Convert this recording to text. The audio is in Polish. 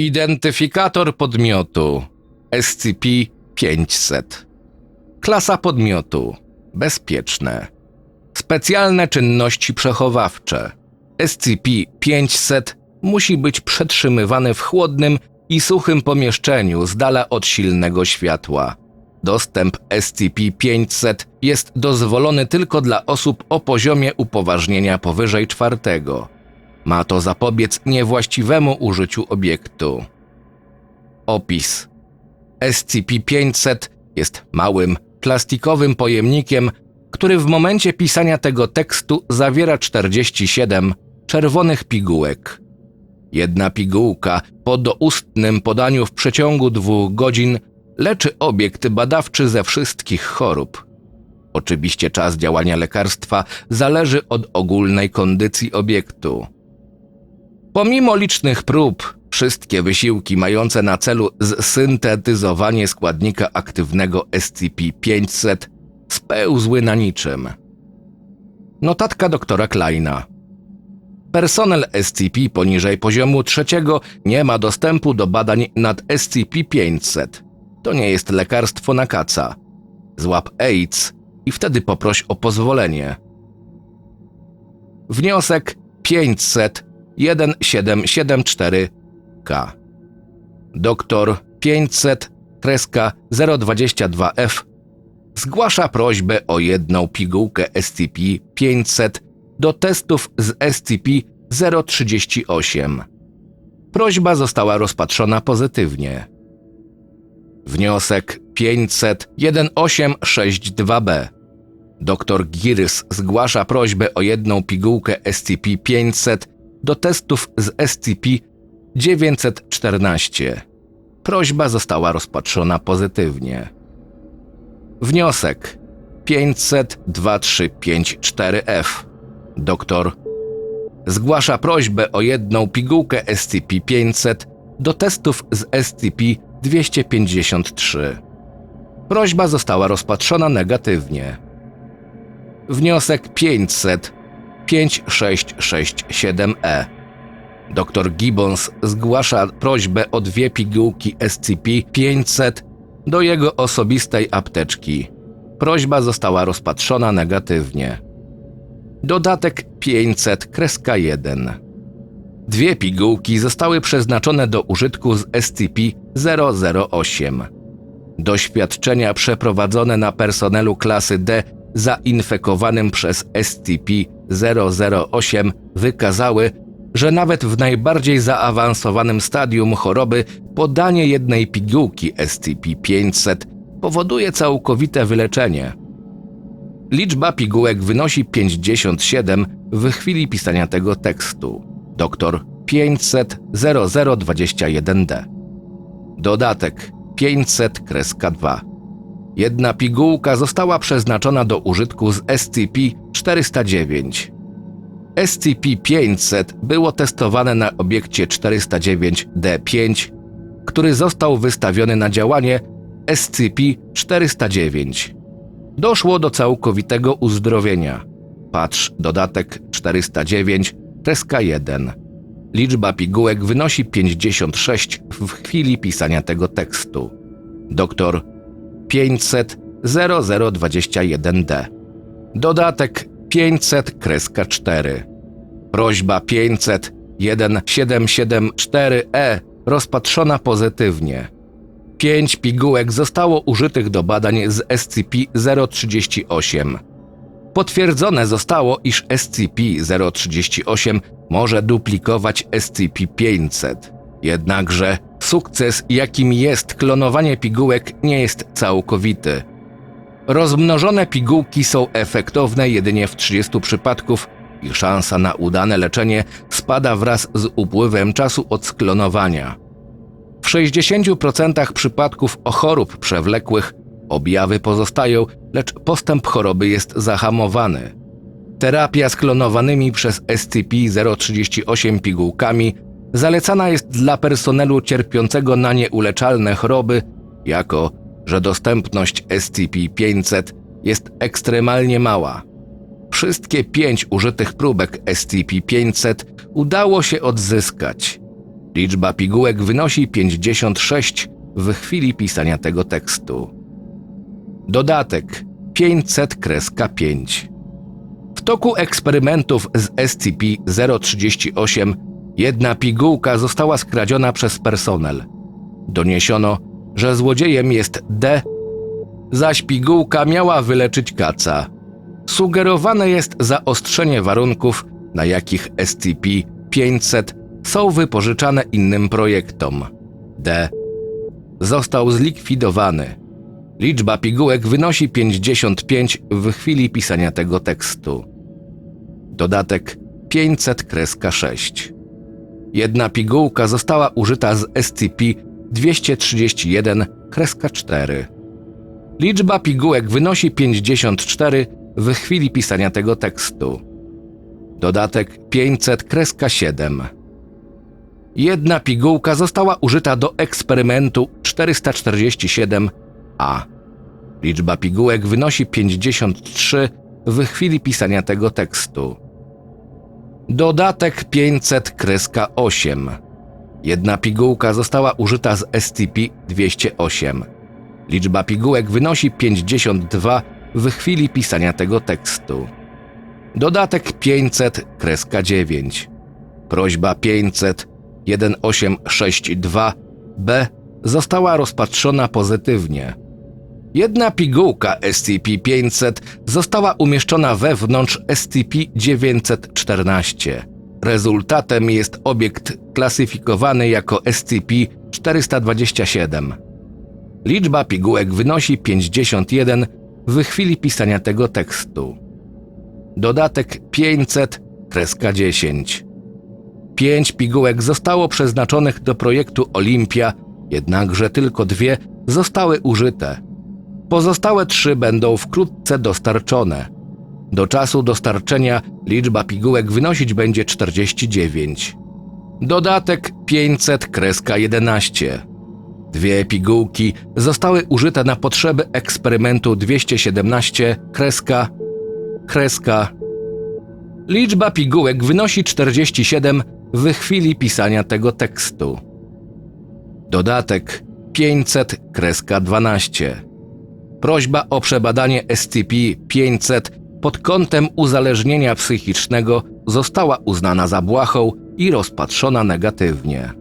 Identyfikator podmiotu. SCP-500 Klasa podmiotu. Bezpieczne. Specjalne czynności przechowawcze. SCP-500 musi być przetrzymywany w chłodnym i suchym pomieszczeniu z dala od silnego światła. Dostęp SCP-500 jest dozwolony tylko dla osób o poziomie upoważnienia powyżej czwartego. Ma to zapobiec niewłaściwemu użyciu obiektu. Opis SCP-500 jest małym, plastikowym pojemnikiem, który w momencie pisania tego tekstu zawiera 47 czerwonych pigułek. Jedna pigułka po doustnym podaniu w przeciągu dwóch godzin leczy obiekt badawczy ze wszystkich chorób. Oczywiście czas działania lekarstwa zależy od ogólnej kondycji obiektu. Pomimo licznych prób, wszystkie wysiłki mające na celu zsyntetyzowanie składnika aktywnego SCP-500 spełzły na niczym. Notatka doktora Kleina. Personel SCP poniżej poziomu trzeciego nie ma dostępu do badań nad SCP-500. To nie jest lekarstwo na kaca. Złap AIDS i wtedy poproś o pozwolenie. Wniosek 500 1774K. Doktor 500 kreska 022F zgłasza prośbę o jedną pigułkę SCP-500 do testów z SCP-038. Prośba została rozpatrzona pozytywnie. Wniosek 500-1862b. Dr Girys zgłasza prośbę o jedną pigułkę SCP-500 do testów z SCP-914. Prośba została rozpatrzona pozytywnie. Wniosek 500-2354F. Doktor zgłasza prośbę o jedną pigułkę SCP-500 do testów z SCP-253. Prośba została rozpatrzona negatywnie. Wniosek 500 5667E. Dr Gibbons zgłasza prośbę o dwie pigułki SCP-500 do jego osobistej apteczki. Prośba została rozpatrzona negatywnie. Dodatek 500 kreska 1. Dwie pigułki zostały przeznaczone do użytku z SCP-008. Doświadczenia przeprowadzone na personelu klasy D zainfekowanym przez SCP-008 wykazały, że nawet w najbardziej zaawansowanym stadium choroby podanie jednej pigułki SCP-500 powoduje całkowite wyleczenie. Liczba pigułek wynosi 57 w chwili pisania tego tekstu. Doktor 500 0021D. Dodatek 500 kreska 2. Jedna pigułka została przeznaczona do użytku z SCP-409. SCP-500 było testowane na obiekcie 409-D5, który został wystawiony na działanie SCP-409. Doszło do całkowitego uzdrowienia. Patrz dodatek 409, kreska 1. Liczba pigułek wynosi 56 w chwili pisania tego tekstu. Doktor 500 0021D. Dodatek 500 kreska 4. Prośba 500 1774E rozpatrzona pozytywnie. Pięć pigułek zostało użytych do badań z SCP-038. Potwierdzone zostało, iż SCP-038 może duplikować SCP-500. Jednakże sukces, jakim jest klonowanie pigułek, nie jest całkowity. Rozmnożone pigułki są efektowne jedynie w 30 przypadków i szansa na udane leczenie spada wraz z upływem czasu od sklonowania. W 60% przypadków chorób przewlekłych objawy pozostają, lecz postęp choroby jest zahamowany. Terapia z klonowanymi przez SCP-038 pigułkami zalecana jest dla personelu cierpiącego na nieuleczalne choroby, jako że dostępność SCP-500 jest ekstremalnie mała. Wszystkie pięć użytych próbek SCP-500 udało się odzyskać. Liczba pigułek wynosi 56 w chwili pisania tego tekstu. Dodatek 500-5. W toku eksperymentów z SCP-038 jedna pigułka została skradziona przez personel. Doniesiono, że złodziejem jest D, zaś pigułka miała wyleczyć kaca. Sugerowane jest zaostrzenie warunków, na jakich SCP-500 są wypożyczane innym projektom. D. Został zlikwidowany. Liczba pigułek wynosi 55 w chwili pisania tego tekstu. Dodatek 500-6. Jedna pigułka została użyta z SCP-231-4. Liczba pigułek wynosi 54 w chwili pisania tego tekstu. Dodatek 500-7. Jedna pigułka została użyta do eksperymentu 447A. Liczba pigułek wynosi 53 w chwili pisania tego tekstu. Dodatek 500-8. Jedna pigułka została użyta z SCP-208. Liczba pigułek wynosi 52 w chwili pisania tego tekstu. Dodatek 500-9. Prośba 500 1862-B została rozpatrzona pozytywnie. Jedna pigułka SCP-500 została umieszczona wewnątrz SCP-914. Rezultatem jest obiekt klasyfikowany jako SCP-427. Liczba pigułek wynosi 51 w chwili pisania tego tekstu. Dodatek 500-10. Pięć pigułek zostało przeznaczonych do projektu Olimpia, jednakże tylko dwie zostały użyte. Pozostałe trzy będą wkrótce dostarczone. Do czasu dostarczenia liczba pigułek wynosić będzie 49. Dodatek 500-11. Dwie pigułki zostały użyte na potrzeby eksperymentu 217 kreska kreska. Liczba pigułek wynosi 47 w chwili pisania tego tekstu. Dodatek 500-12. Prośba o przebadanie SCP-500 pod kątem uzależnienia psychicznego została uznana za błahą i rozpatrzona negatywnie.